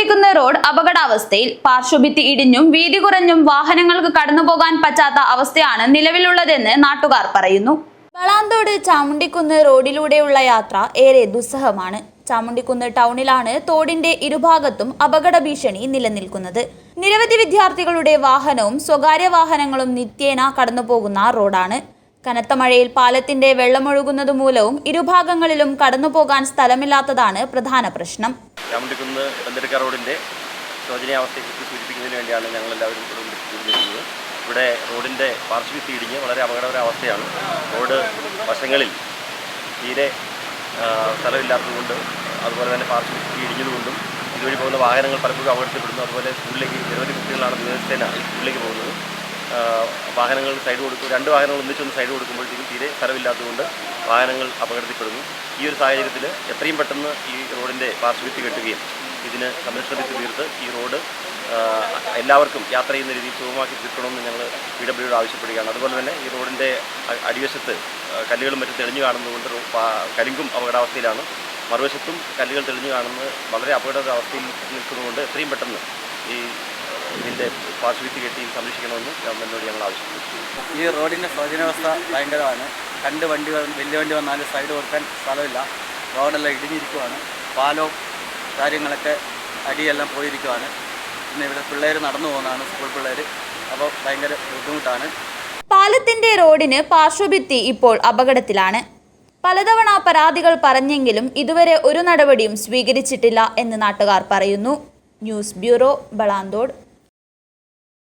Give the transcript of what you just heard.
Chamundikkunnu road അപകടാവസ്ഥയിൽ പാർശ്വഭിത്തി ഇടിഞ്ഞും വീതി കുറഞ്ഞും വാഹനങ്ങൾക്ക് കടന്നുപോകാൻ പറ്റാത്ത അവസ്ഥയാണ് നിലവിലുള്ളതെന്ന് നാട്ടുകാർ പറയുന്നു. വളാന്തോട് ചാമുണ്ടിക്കുന്ന് റോഡിലൂടെയുള്ള യാത്ര ഏറെ ദുസ്സഹമാണ്. ചാമുണ്ടിക്കുന്ന് ടൗണിലാണ് തോടിന്റെ ഇരുഭാഗത്തും അപകട ഭീഷണി നിലനിൽക്കുന്നത്. നിരവധി വിദ്യാർത്ഥികളുടെ വാഹനവും സ്വകാര്യ വാഹനങ്ങളും നിത്യേന കടന്നുപോകുന്ന റോഡാണ്. കനത്ത മഴയിൽ പാലത്തിന്റെ വെള്ളമൊഴുകുന്നത് മൂലവും ഇരുഭാഗങ്ങളിലും കടന്നുപോകാൻ സ്ഥലമില്ലാത്തതാണ് പ്രധാന പ്രശ്നം. സൂചിപ്പിക്കുന്നതിന് വേണ്ടിയാണ് ഇവിടെ കൂടിയിരിക്കുന്നത് ഇവിടെ റോഡിന്റെ പാർശ്വഭിത്തി സീഡിങ് വളരെ അപകടകര അവസ്ഥയാണ്. റോഡ് വശങ്ങളിൽ തീരെ സ്ഥലമില്ലാത്തതുകൊണ്ട് അതുപോലെ തന്നെ പാർശ്വഭിത്തി ഇടിഞ്ഞതുകൊണ്ടും ഇതുവഴി പോകുന്ന വാഹനങ്ങൾ പലപ്പോഴും അപകടത്തിൽപ്പെടുന്നു. അതുപോലെ സ്കൂളിലേക്ക് നിരവധി കുട്ടികളാണ് ദിവസേന സ്കൂളിലേക്ക് പോകുന്നത്. വാഹനങ്ങൾ സൈഡ് കൊടുക്കും രണ്ട് വാഹനങ്ങൾ ഒന്നിച്ചൊന്ന് സൈഡ് കൊടുക്കുമ്പോഴത്തേക്കും തീരെ സ്ഥലമില്ലാത്തതുകൊണ്ട് വാഹനങ്ങൾ അപകടത്തിൽപ്പെടുന്നു. ഈ ഒരു സാഹചര്യത്തിൽ എത്രയും പെട്ടെന്ന് ഈ റോഡിന്റെ പാർശ്വഭിത്തി കെട്ടുകയും ഇതിന് സംരക്ഷണത്തിൽ തീർത്ത് ഈ റോഡ് എല്ലാവർക്കും യാത്ര ചെയ്യുന്ന രീതിയിൽ സുഗമമാക്കി തീർക്കണമെന്ന് ഞങ്ങൾ പി ഡബ്ല്യുയോട് ആവശ്യപ്പെടുകയാണ്. അതുപോലെ തന്നെ ഈ റോഡിന്റെ അടിവശത്ത് കല്ലുകളും മറ്റും തെളിഞ്ഞു കാണുന്നതുകൊണ്ട് കരിങ്കും അപകടാവസ്ഥയിലാണ്. മറുവശത്തും കല്ലുകൾ തെളിഞ്ഞു കാണുന്നത് വളരെ അപകടാവസ്ഥയിൽ നിൽക്കുന്നതുകൊണ്ട് എത്രയും പെട്ടെന്ന് ഈ ഇതിന്റെ പാർശ്വഭിത്തി കെട്ടി സംരക്ഷിക്കണമെന്ന് ഗവൺമെന്റിനോട് ഞങ്ങൾ ആവശ്യപ്പെട്ടു. ഈ റോഡിന്റെ ശോചനാവസ്ഥ ഭയങ്കരമാണ്. രണ്ട് വണ്ടി വലിയ വണ്ടി വന്നാലും സൈഡ് കൊടുക്കാൻ സ്ഥലമില്ല. റോഡെല്ലാം ഇടിഞ്ഞിരിക്കുവാണ്. പാലവും കാര്യങ്ങളൊക്കെ അടിയെല്ലാം പോയിരിക്കുവാണ്. പിന്നെ ഇവിടെ പിള്ളേർ നടന്നു പോകുന്നതാണ് സ്കൂൾ പിള്ളേർ അപ്പോൾ ഭയങ്കര ബുദ്ധിമുട്ടാണ്. പാലത്തിന്റെ റോഡിന് പാർശ്വഭിത്തി ഇപ്പോൾ അപകടത്തിലാണ്. പലതവണ പരാതികൾ പറഞ്ഞെങ്കിലും ഇതുവരെ ഒരു നടപടിയും സ്വീകരിച്ചിട്ടില്ല എന്ന് നാട്ടുകാർ പറയുന്നു. News bureau Balanthode